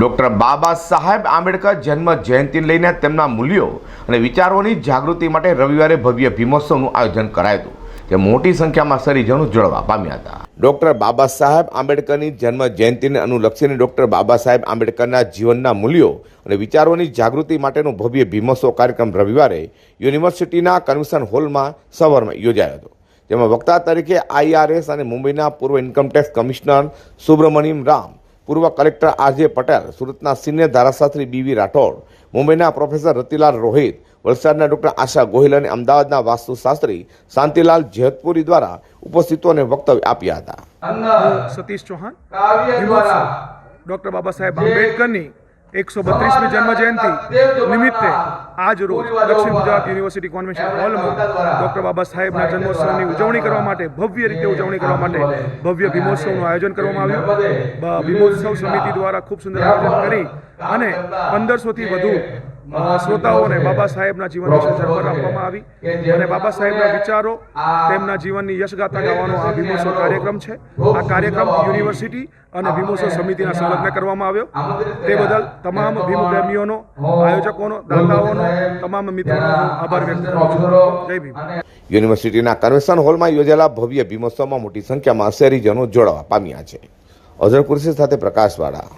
Doctor Baba Saheb Ambedkar જન્મ જયંતિ લઈને તેમના મૂલ્યો અને વિચારોની જાગૃતિ માટે રવિવારે ભવ્ય ભીમોત્સવનું આયોજન કરાયું હતું. તે મોટી સંખ્યામાં શરીજનો જોડવા પામ્યા હતા. ડૉક્ટર બાબા સાહેબ આંબેડકરની જન્મ જયંતિને અનુલક્ષીને ડૉક્ટર બાબા સાહેબ આંબેડકરના જીવનના મૂલ્યો અને વિચારોની જાગૃતિ માટેનો ભવ્ય ભીમોત્સવ કાર્યક્રમ રવિવારે યુનિવર્સિટીના કન્વેન્શન હોલમાં સવારમાં યોજાયો હતો. જેમાં વક્તા તરીકે આઈઆરએસ અને મુંબઈના પૂર્વ ઇન્કમટેક્સ કમિશનર સુબ્રમણ્યમ રામ પૂર્વ કલેક્ટર આરજે પટેલ સુરતના સિનિયર ધારાશાસ્ત્રી બીવી રાઠોડ મુંબઈના પ્રોફેસર રતિલાલ રોહિત વલસાડના ડૉક્ટર આશા ગોહિલ અને અમદાવાદના વાસ્તુશાસ્ત્રી શાંતિલાલ જેતપુરી દ્વારા ઉપસ્થિતોને વક્તવ્ય આપ્યા હતા. સતીશ ચૌહાણ કાવ્ય ડૉક્ટર બાબા સાહેબ આંબેડકરની એકસો બત્રીસમી જન્મ જયંતિ નિમિત્તે આજ રોજ દક્ષિણ ગુજરાત યુનિવર્સિટી કોન્વેન્શન હોલમાં ડૉક્ટર બાબા સાહેબના જન્મોત્સવની ઉજવણી કરવા માટે ભવ્ય રીતે ઉજવણી કરવા માટે ભવ્ય ભીમોત્સવનું આયોજન કરવામાં આવ્યું. ભીમોત્સવ સમિતિ દ્વારા ખૂબ સુંદર આયોજન કરી અને પંદરસોથી વધુ શ્રોતાઓને બાબા સાહેબના જીવન વિશે ઝરમર આપવામાં આવી અને બાબા સાહેબના વિચારો તેમના જીવનની યશગાથા ગાવાનો આ ભીમોત્સવ કાર્યક્રમ છે. આ કાર્યક્રમ યુનિવર્સિટી અને ભીમોત્સવ સમિતિના સંલગ્ન કરવામાં આવ્યો. તે બદલ તમામ ભીમ પ્રેમીઓનો આયોજકોનો દાતાઓનો તમામ મિત્રોનો આભાર વ્યક્ત કરું છું. જય ભીમ. યુનિવર્સિટીના કન્વેન્શન હોલમાં યોજાયેલા ભવ્ય ભીમોત્સવમાં મોટી સંખ્યામાં શહેરીજનો જોડાવા પામ્યા છે. અઝર કુરશી સાથે પ્રકાશવાળા